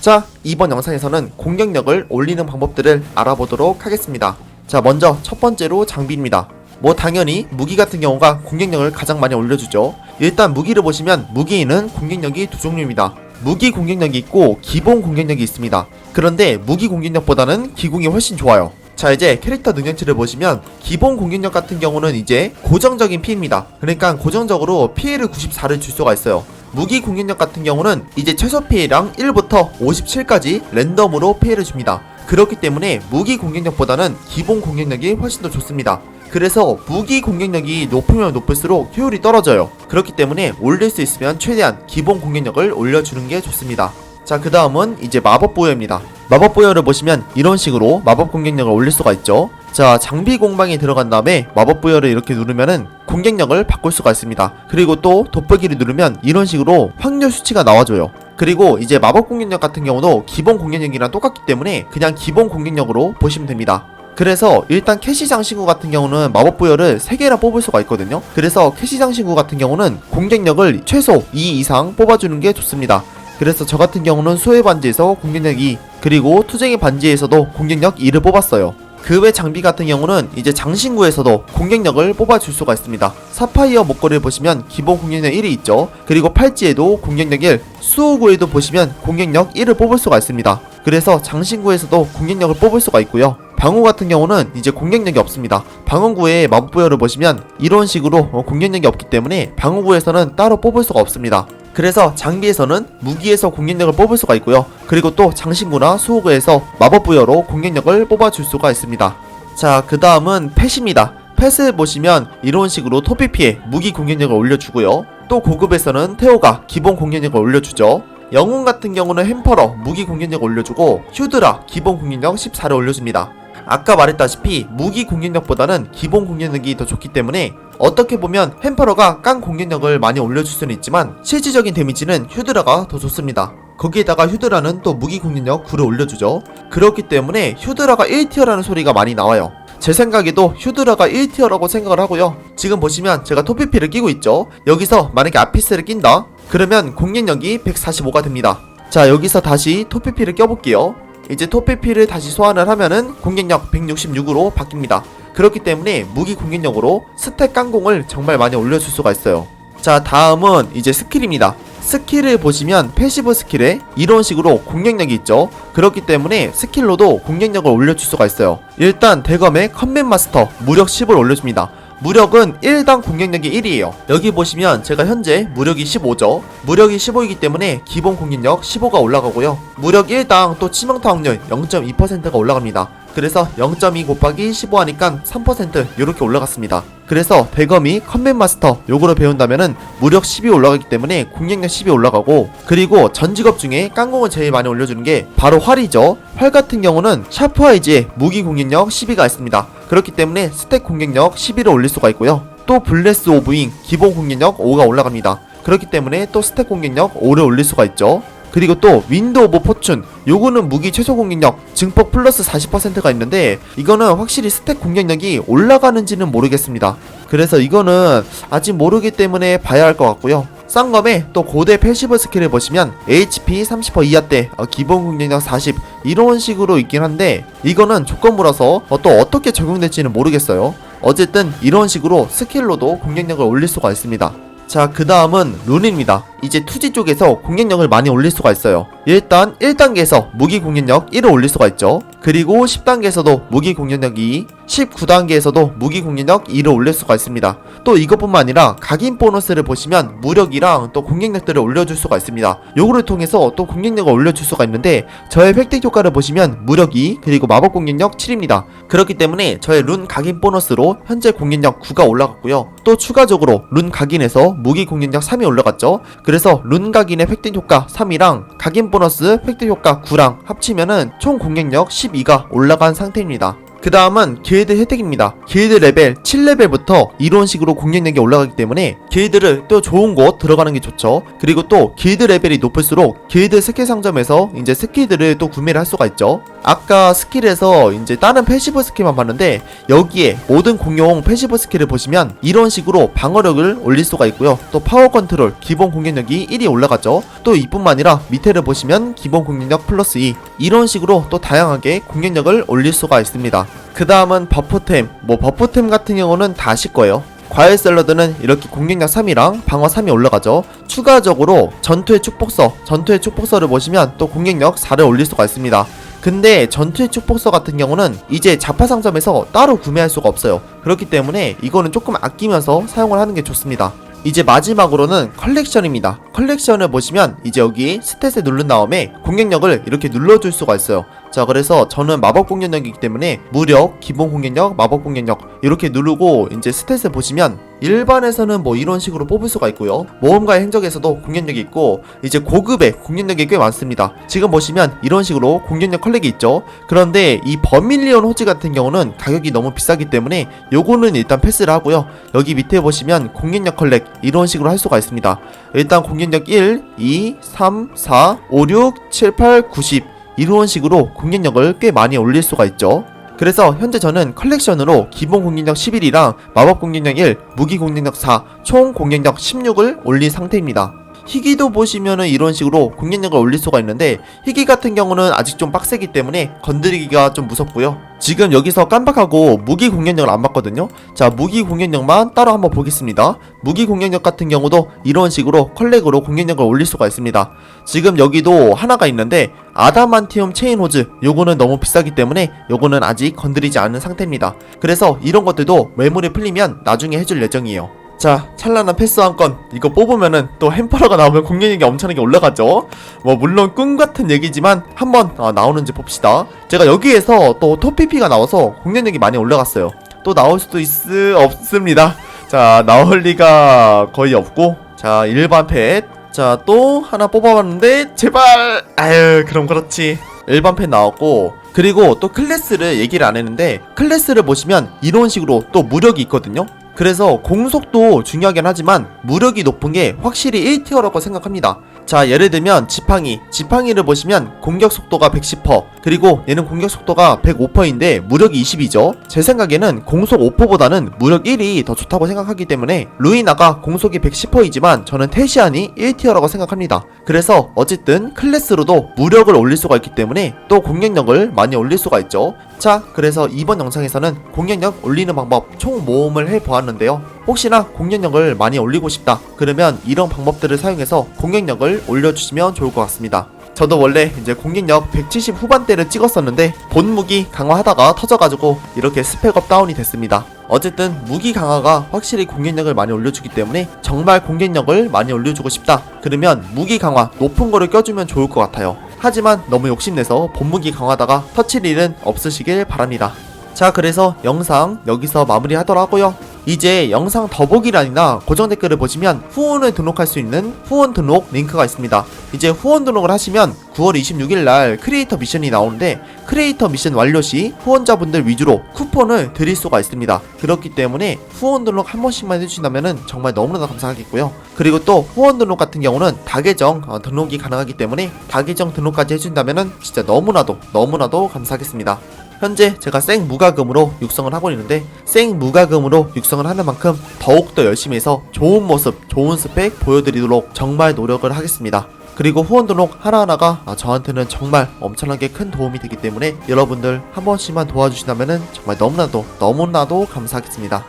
자, 이번 영상에서는 공격력을 올리는 방법들을 알아보도록 하겠습니다. 자, 먼저 첫 번째로 장비입니다. 뭐 당연히 무기 같은 경우가 공격력을 가장 많이 올려주죠. 일단 무기를 보시면 무기에는 공격력이 두 종류입니다. 무기 공격력이 있고 기본 공격력이 있습니다. 그런데 무기 공격력보다는 기공이 훨씬 좋아요. 자 이제 캐릭터 능력치를 보시면 기본 공격력 같은 경우는 이제 고정적인 피해입니다. 그러니까 고정적으로 피해를 94를 줄 수가 있어요. 무기 공격력 같은 경우는 이제 최소 피해량 1부터 57까지 랜덤으로 피해를 줍니다. 그렇기 때문에 무기 공격력보다는 기본 공격력이 훨씬 더 좋습니다. 그래서 무기 공격력이 높으면 높을수록 효율이 떨어져요. 그렇기 때문에 올릴 수 있으면 최대한 기본 공격력을 올려주는 게 좋습니다. 자, 그 다음은 이제 마법 보여입니다. 마법 보여를 보시면 이런 식으로 마법 공격력을 올릴 수가 있죠. 자, 장비 공방에 들어간 다음에 마법 부여를 이렇게 누르면은 공격력을 바꿀 수가 있습니다. 그리고 또 돋보기를 누르면 이런 식으로 확률 수치가 나와줘요. 그리고 이제 마법 공격력 같은 경우도 기본 공격력이랑 똑같기 때문에 그냥 기본 공격력으로 보시면 됩니다. 그래서 일단 캐시 장신구 같은 경우는 마법 부여를 3개나 뽑을 수가 있거든요. 그래서 캐시 장신구 같은 경우는 공격력을 최소 2 이상 뽑아주는 게 좋습니다. 그래서 저 같은 경우는 수의 반지에서 공격력 2 그리고 투쟁의 반지에서도 공격력 2를 뽑았어요. 그 외 장비 같은 경우는 이제 장신구에서도 공격력을 뽑아줄 수가 있습니다. 사파이어 목걸이를 보시면 기본 공격력 1이 있죠. 그리고 팔찌에도 공격력 1, 수호구에도 보시면 공격력 1을 뽑을 수가 있습니다. 그래서 장신구에서도 공격력을 뽑을 수가 있고요. 방어 같은 경우는 이제 공격력이 없습니다. 방어구의 마법부여를 보시면 이런 식으로 어, 공격력이 없기 때문에 방어구에서는 따로 뽑을 수가 없습니다. 그래서 장비에서는 무기에서 공격력을 뽑을 수가 있고요. 그리고 또 장신구나 수호구에서 마법부여로 공격력을 뽑아줄 수가 있습니다. 자, 그 다음은 펫입니다. 펫을 보시면 이런 식으로 토피피에 무기 공격력을 올려주고요. 또 고급에서는 테오가 기본 공격력을 올려주죠. 영웅 같은 경우는 햄퍼러 무기 공격력 올려주고 휴드라 기본 공격력 14를 올려줍니다. 아까 말했다시피 무기 공격력보다는 기본 공격력이 더 좋기 때문에 어떻게 보면 햄퍼러가 깡 공격력을 많이 올려줄 수는 있지만 실질적인 데미지는 휴드라가 더 좋습니다. 거기에다가 휴드라는 또 무기 공격력 9를 올려주죠. 그렇기 때문에 휴드라가 1티어라는 소리가 많이 나와요. 제 생각에도 휴드라가 1티어라고 생각을 하고요. 지금 보시면 제가 토피피를 끼고 있죠. 여기서 만약에 아피스를 낀다? 그러면 공격력이 145가 됩니다. 자 여기서 다시 토피피를 껴볼게요. 이제 토피피를 다시 소환을 하면은 공격력 166으로 바뀝니다. 그렇기 때문에 무기 공격력으로 스택 깡공을 정말 많이 올려줄 수가 있어요. 자 다음은 이제 스킬입니다. 스킬을 보시면 패시브 스킬에 이런 식으로 공격력이 있죠. 그렇기 때문에 스킬로도 공격력을 올려줄 수가 있어요. 일단 대검의 컴뱃 마스터 무력 10을 올려줍니다. 무력은 1당 공격력이 1이에요. 여기 보시면 제가 현재 무력이 15죠. 무력이 15이기 때문에 기본 공격력 15가 올라가고요. 무력 1당 또 치명타 확률 0.2%가 올라갑니다. 그래서 0.2 곱하기 15 하니까 3% 이렇게 올라갔습니다. 그래서 대검이 컴뱃 마스터 요거를 배운다면은 무력 10이 올라가기 때문에 공격력 10이 올라가고 그리고 전 직업 중에 깡공을 제일 많이 올려주는 게 바로 활이죠. 활 같은 경우는 샤프 아이즈에 무기 공격력 12가 있습니다. 그렇기 때문에 스택 공격력 11을 올릴 수가 있고요. 또 블레스 오브잉 기본 공격력 5가 올라갑니다. 그렇기 때문에 또 스택 공격력 5를 올릴 수가 있죠. 그리고 또 윈드 오브 포춘 요거는 무기 최소 공격력 증폭 플러스 40%가 있는데 이거는 확실히 스택 공격력이 올라가는지는 모르겠습니다. 그래서 이거는 아직 모르기 때문에 봐야 할 것 같고요. 쌍검의 또 고대 패시브 스킬을 보시면 HP 30% 이하 때 어, 기본 공격력 40 이런 식으로 있긴 한데 이거는 조건부라서 어, 또 어떻게 적용될지는 모르겠어요. 어쨌든 이런 식으로 스킬로도 공격력을 올릴 수가 있습니다. 자, 그 다음은 룬입니다. 이제 투지 쪽에서 공격력을 많이 올릴 수가 있어요. 일단 1단계에서 무기 공격력 1을 올릴 수가 있죠. 그리고 10단계에서도 무기 공격력 2, 19단계에서도 무기 공격력 2를 올릴 수가 있습니다. 또 이것뿐만 아니라 각인 보너스를 보시면 무력이랑 또 공격력들을 올려줄 수가 있습니다. 요거를 통해서 또 공격력을 올려줄 수가 있는데 저의 획득 효과를 보시면 무력 2 그리고 마법 공격력 7입니다. 그렇기 때문에 저의 룬 각인 보너스로 현재 공격력 9가 올라갔고요. 또 추가적으로 룬 각인에서 무기 공격력 3이 올라갔죠. 그래서 룬 각인의 획득 효과 3이랑 각인 보너스 획득 효과 9랑 합치면은 총 공격력 12가 올라간 상태입니다. 그 다음은 길드 혜택입니다. 길드 레벨 7레벨부터 이런 식으로 공격력이 올라가기 때문에 길드를 또 좋은 곳 들어가는 게 좋죠. 그리고 또 길드 레벨이 높을수록 길드 스킬 상점에서 이제 스킬들을 또 구매를 할 수가 있죠. 아까 스킬에서 이제 다른 패시브 스킬만 봤는데 여기에 모든 공룡 패시브 스킬을 보시면 이런 식으로 방어력을 올릴 수가 있고요. 또 파워 컨트롤 기본 공격력이 1이 올라갔죠. 또 이뿐만 아니라 밑에를 보시면 기본 공격력 플러스 2 이런 식으로 또 다양하게 공격력을 올릴 수가 있습니다. 그 다음은 버프템 뭐 버프템 같은 경우는 다 아실 거예요. 과일 샐러드는 이렇게 공격력 3이랑 방어 3이 올라가죠. 추가적으로 전투의 축복서, 전투의 축복서를 보시면 또 공격력 4를 올릴 수가 있습니다. 근데 전투의 축복서 같은 경우는 이제 자파 상점에서 따로 구매할 수가 없어요. 그렇기 때문에 이거는 조금 아끼면서 사용을 하는 게 좋습니다. 이제 마지막으로는 컬렉션입니다. 컬렉션을 보시면 이제 여기 스탯을 누른 다음에 공격력을 이렇게 눌러줄 수가 있어요. 자 그래서 저는 마법 공격력이기 때문에 무력, 기본 공격력, 마법 공격력 이렇게 누르고 이제 스탯을 보시면 일반에서는 뭐 이런 식으로 뽑을 수가 있고요. 모험가의 행적에서도 공격력이 있고 이제 고급의 공격력이 꽤 많습니다. 지금 보시면 이런 식으로 공격력 컬렉이 있죠. 그런데 이 버밀리온 호지 같은 경우는 가격이 너무 비싸기 때문에 요거는 일단 패스를 하고요. 여기 밑에 보시면 공격력 컬렉 이런 식으로 할 수가 있습니다. 일단 공격력 1, 2, 3, 4, 5, 6, 7, 8, 90 이런 식으로 공격력을 꽤 많이 올릴 수가 있죠. 그래서 현재 저는 컬렉션으로 기본 공격력 11이랑 마법 공격력 1, 무기 공격력 4, 총 공격력 16을 올린 상태입니다. 희귀도 보시면은 이런 식으로 공격력을 올릴 수가 있는데 희귀 같은 경우는 아직 좀 빡세기 때문에 건드리기가 좀 무섭고요. 지금 여기서 깜빡하고 무기 공격력을 안 봤거든요. 자 무기 공격력만 따로 한번 보겠습니다. 무기 공격력 같은 경우도 이런 식으로 컬렉으로 공격력을 올릴 수가 있습니다. 지금 여기도 하나가 있는데 아다만티움 체인 호즈 요거는 너무 비싸기 때문에 요거는 아직 건드리지 않은 상태입니다. 그래서 이런 것들도 매물이 풀리면 나중에 해줄 예정이에요. 자, 찬란한 패스 한 건 이거 뽑으면은 또 햄퍼러가 나오면 공격력이 엄청나게 올라가죠. 뭐 물론 꿈 같은 얘기지만 한번 어, 나오는지 봅시다. 제가 여기에서 또 토피피가 나와서 공격력이 많이 올라갔어요. 또 나올 수도 있 없습니다. 자, 나올 리가 거의 없고 자, 일반 펫. 자, 또 하나 뽑아봤는데 제발. 아유, 그럼 그렇지. 일반 펫 나왔고 그리고 또 클래스를 얘기를 안 했는데 클래스를 보시면 이런 식으로 또 무력이 있거든요. 그래서 공속도 중요하긴 하지만 무력이 높은 게 확실히 1티어라고 생각합니다. 자 예를 들면 지팡이. 지팡이를 보시면 공격 속도가 110% 그리고 얘는 공격 속도가 105%인데 무력이 20이죠. 제 생각에는 공속 5%보다는 무력 1이 더 좋다고 생각하기 때문에 루이나가 공속이 110%이지만 저는 테시안이 1티어라고 생각합니다. 그래서 어쨌든 클래스로도 무력을 올릴 수가 있기 때문에 또 공격력을 많이 올릴 수가 있죠 자 그래서 이번 영상에서는 공격력 올리는 방법 총 모음을 해보았는데요. 혹시나 공격력을 많이 올리고 싶다 그러면 이런 방법들을 사용해서 공격력을 올려주시면 좋을 것 같습니다. 저도 원래 이제 공격력 170 후반대를 찍었었는데 본 무기 강화하다가 터져가지고 이렇게 스펙업 다운이 됐습니다. 어쨌든 무기 강화가 확실히 공격력을 많이 올려주기 때문에 정말 공격력을 많이 올려주고 싶다 그러면 무기 강화 높은 거를 껴주면 좋을 것 같아요 하지만 너무 욕심내서 본무기 강화다가 터칠 일은 없으시길 바랍니다. 자 그래서 영상 여기서 마무리하도록 하고요 이제 영상 더보기란이나 고정 댓글을 보시면 후원을 등록할 수 있는 후원 등록 링크가 있습니다. 이제 후원 등록을 하시면 9월 26일 날 크리에이터 미션이 나오는데 크리에이터 미션 완료 시 후원자분들 위주로 쿠폰을 드릴 수가 있습니다. 그렇기 때문에 후원 등록 한 번씩만 해주신다면 정말 너무나 감사하겠고요. 그리고 또 후원 등록 같은 경우는 다계정 어, 등록이 가능하기 때문에 다계정 등록까지 해준다면 진짜 너무나도 너무나도 감사하겠습니다 현재 제가 생 무과금으로 육성을 하고 있는데 생 무과금으로 육성을 하는 만큼 더욱더 열심히 해서 좋은 모습, 좋은 스펙 보여드리도록 정말 노력을 하겠습니다. 그리고 후원 등록 하나하나가 아, 저한테는 정말 엄청나게 큰 도움이 되기 때문에 여러분들 한 번씩만 도와주신다면 정말 너무나도 너무나도 감사하겠습니다.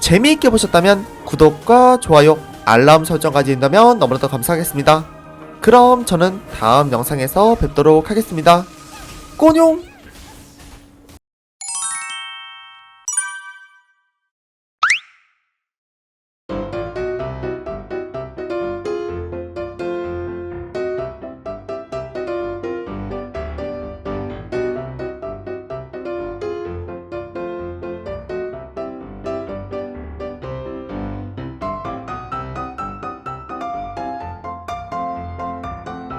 재미있게 보셨다면 구독과 좋아요, 알람 설정까지 된다면 너무나도 감사하겠습니다. 그럼 저는 다음 영상에서 뵙도록 하겠습니다. 꼬뇽!